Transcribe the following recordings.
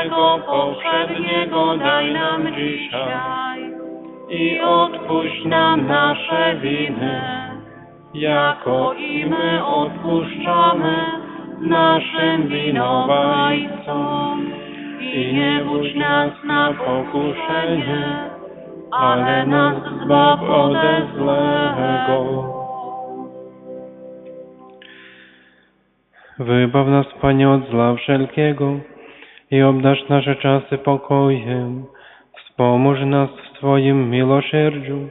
naszego powszedniego daj nam dzisiaj i odpuść nam nasze winy, jako i my odpuszczamy naszym winowajcom. I nie wódź nas na pokuszenie, ale nas zbaw ode złego. Wybaw nas, Panie, od zła wszelkiego i obdarz nasze czasy pokojem. Wspomóż nas w Twoim miłosierdziu,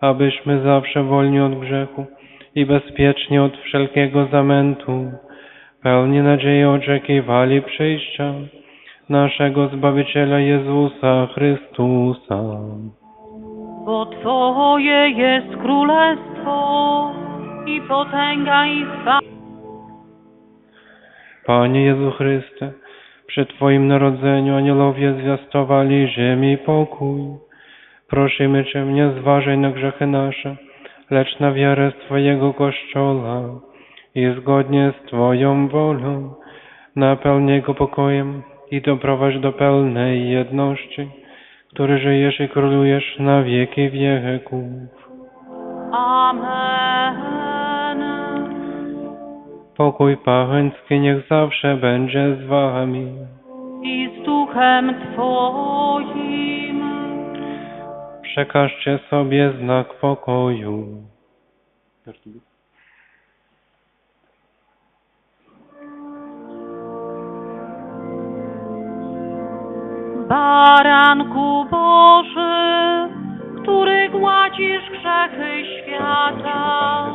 abyśmy zawsze wolni od grzechu i bezpiecznie od wszelkiego zamętu, pełni nadziei oczekiwali przyjścia naszego Zbawiciela Jezusa Chrystusa. Bo Twoje jest królestwo i potęga i chwała. Panie Jezu Chryste, przy Twoim narodzeniu aniołowie zwiastowali ziemi pokój. Prosimy Cię, nie zważaj na grzechy nasze, lecz na wiarę Twojego Kościoła i zgodnie z Twoją wolą napełnij Jego pokojem i doprowadź do pełnej jedności, który żyjesz i królujesz na wieki wieków. Amen. Pokój pacheński niech zawsze będzie z Wami. I z duchem Twoim. Przekażcie sobie znak pokoju. Baranku Boży, który gładzisz grzechy świata,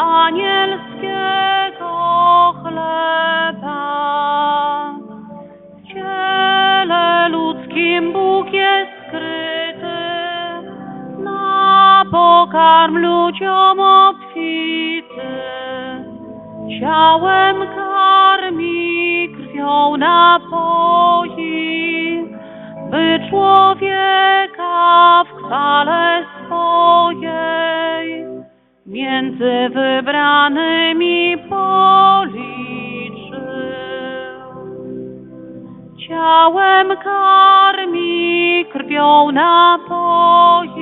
Anielskiego chleba. W ciele ludzkim Bóg jest skryty, na pokarm ludziom obfity. Ciałem karmi, krwią napoi, by człowieka w chwale swojej między wybranymi policzył. Ciałem karmi, krwią napoi,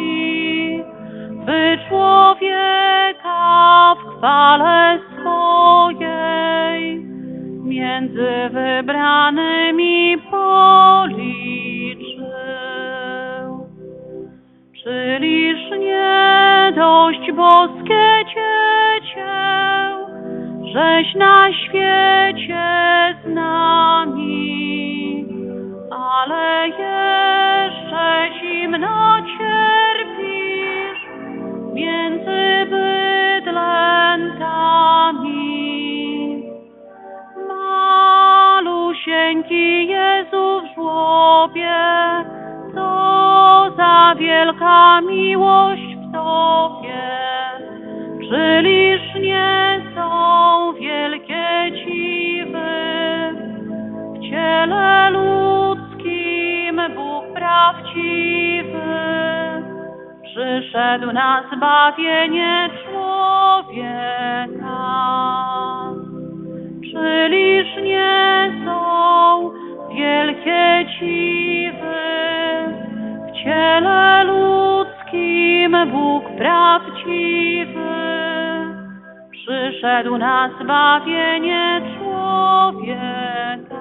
by człowieka w chwale swojej między wybranymi policzył. Czyliż nie dość boskie dziecię, żeś na świecie z nami, ale jeszcze wielka miłość w Tobie, czyliż nie są wielkie Ci wy. W ciele ludzkim Bóg prawdziwy przyszedł na zbawienie człowieka. Czyliż nie są wielkie Ci w ciele ludzkim Bóg prawdziwy przyszedł na zbawienie człowieka.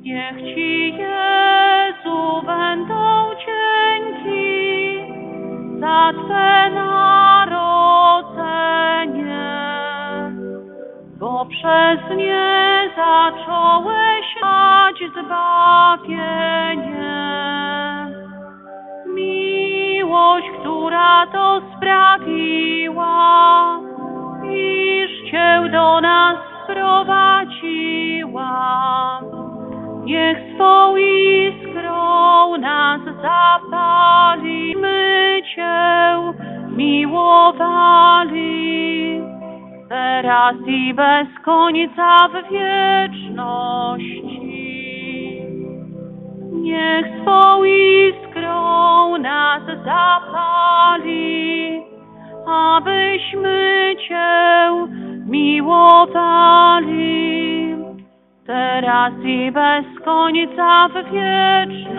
Niech Ci Jezu będą dzięki za Twe narodzenie, bo przez nie zacząłeś dać zbawienie. To sprawiła, iż Cię do nas prowadziła. Niech swą iskrą nas zapali, my Cię miłowali, teraz i bez końca w wieczności. Niech swą iskrą nas zapali, abyśmy Cię miłowali, teraz i bez końca w wieczności.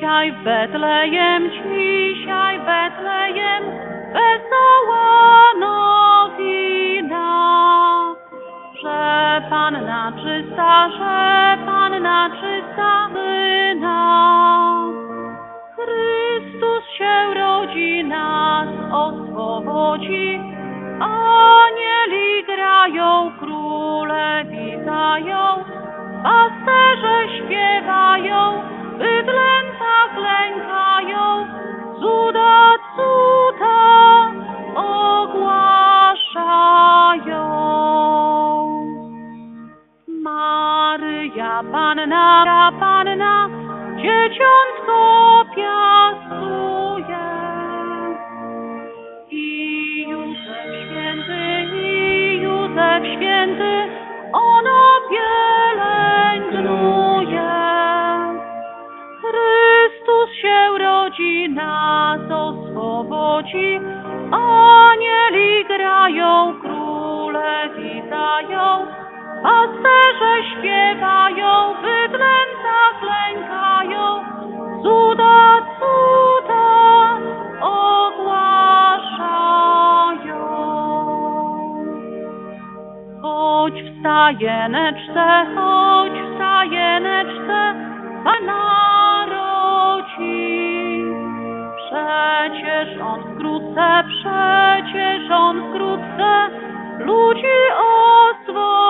Dzisiaj Betlejem, dzisiaj Betlejem, wesoła nowina, że Panna czysta, że Panna czysta syna. Panna, Panna, dzieciątko piastuje. I Józef święty, i Józef święty, ono pielęgnuje. Chrystus się rodzi, nas oswobodzi, anieli grają, króle witają, pasterze śpiewają, bydlęta klękają, cuda, cuda ogłaszają. Chodź w stajeneczce, chodź w stajeneczce, Pan narodzi. Przecież On wkrótce, przecież On wkrótce ludzi oswobodzi.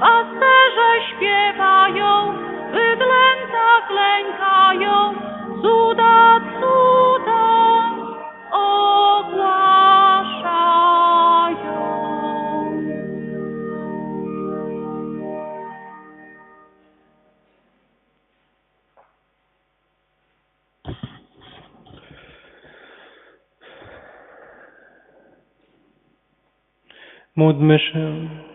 pasterze śpiewają, bydlęta klękają, cuda, cuda ogłaszają. Módlmy się.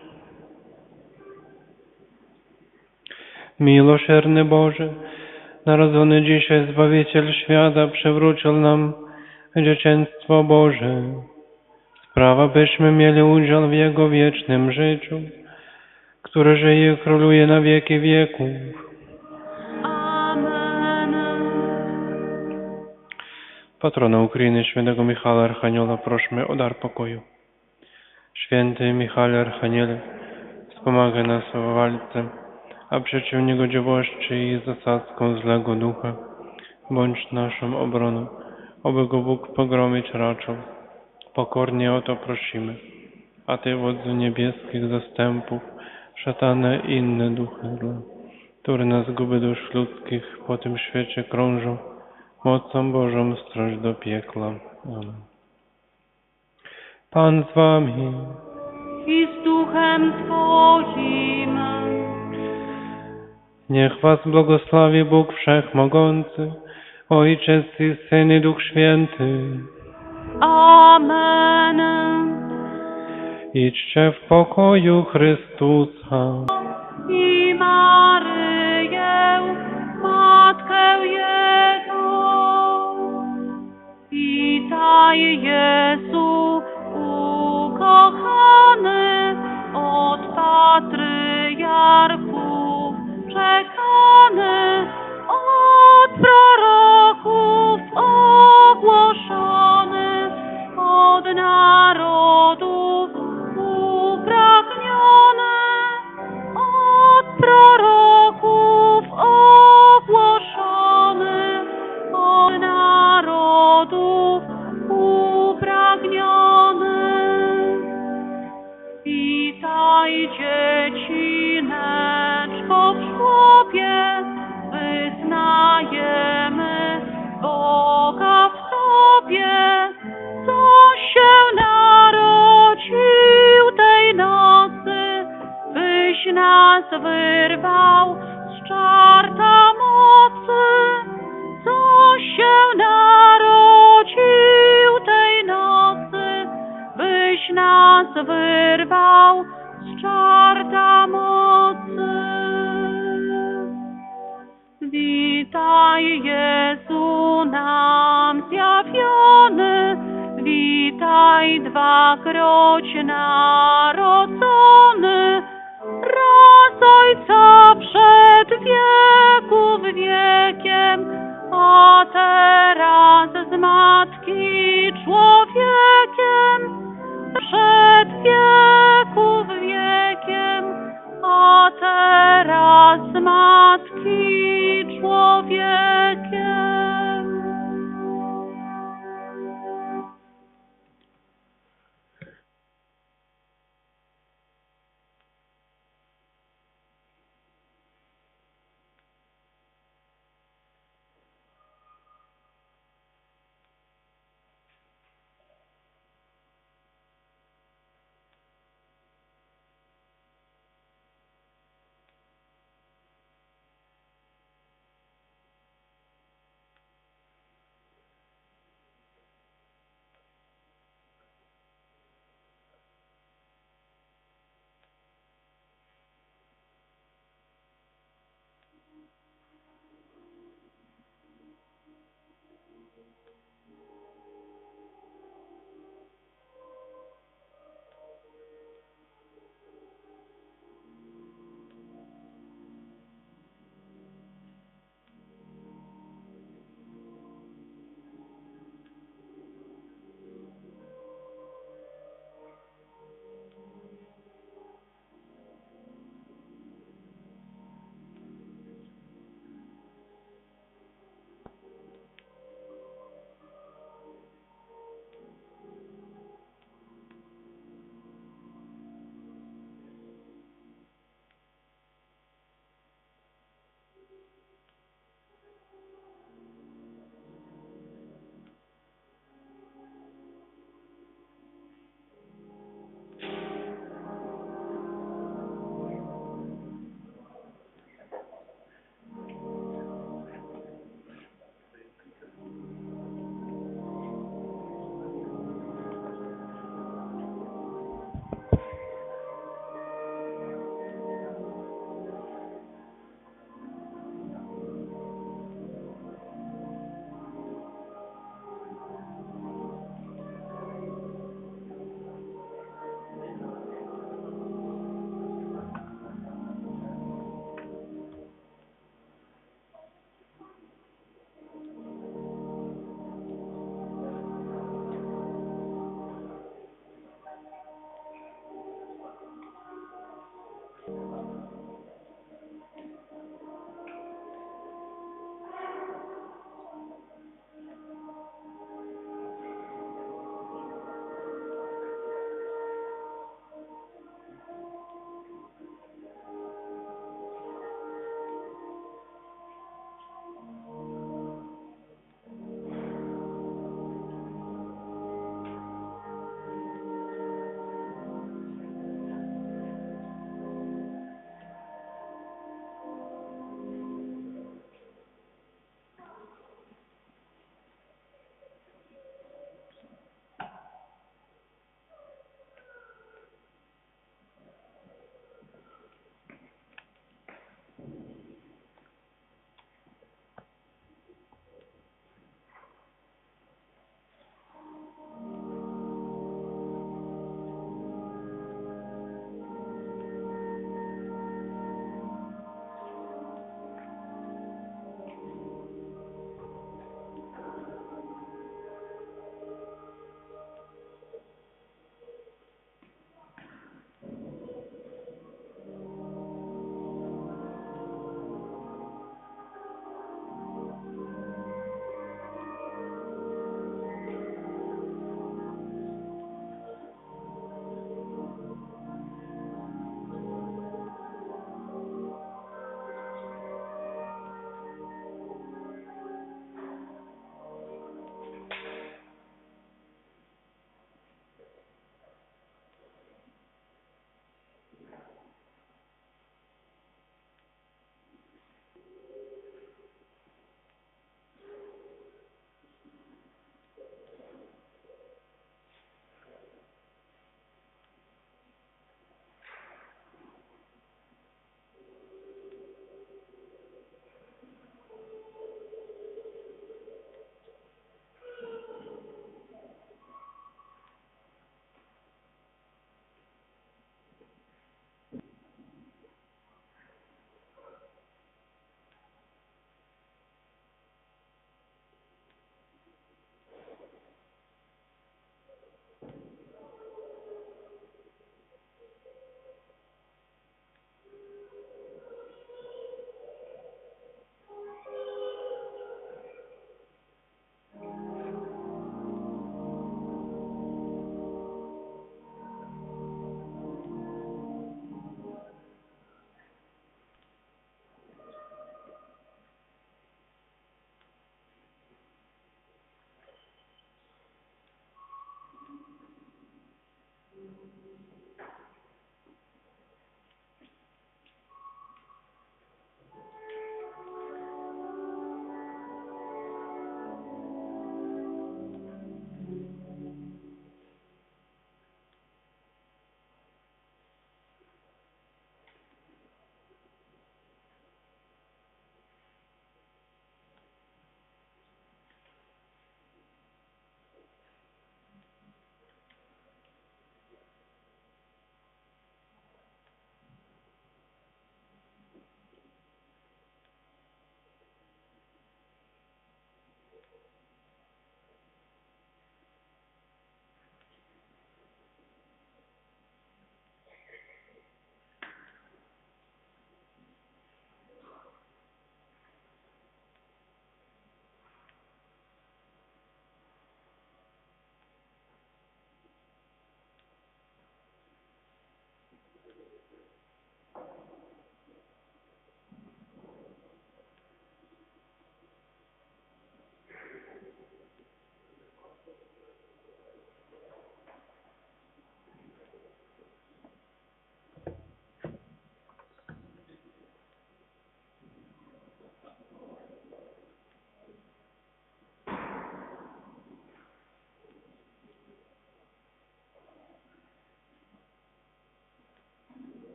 Miłosierny Boże, narodzony dzisiaj Zbawiciel świata przywrócił nam dzieciństwo Boże. Sprawa, byśmy mieli udział w Jego wiecznym życiu, które żyje i króluje na wieki wieków. Amen. Patrona Ukrainy, świętego Michała Archanioła, prośmy o dar pokoju. Święty Michale Archaniele, wspomagaj nas w walce, a przeciw niegodziwości i zasadzką złego ducha, bądź naszą obroną, oby go Bóg pogromić raczył. Pokornie o to prosimy. A Ty, wodzu niebieskich zastępów, szatane i inne duchy które na zguby dusz ludzkich po tym świecie krążą, mocą Bożą stroż do piekla. Amen. Pan z Wami, I z duchem Twoim. Niech Was błogosławi Bóg Wszechmogący, Ojciec i Syn i Duch Święty. Amen. Idźcie w pokoju Chrystusa. I Maryję, Matkę Jego. Witaj Jezu, ukochany od patriarchów, od wieków wiekiem, a teraz z matki człowiekiem, przed wieków wiekiem, a teraz z matki człowiekiem.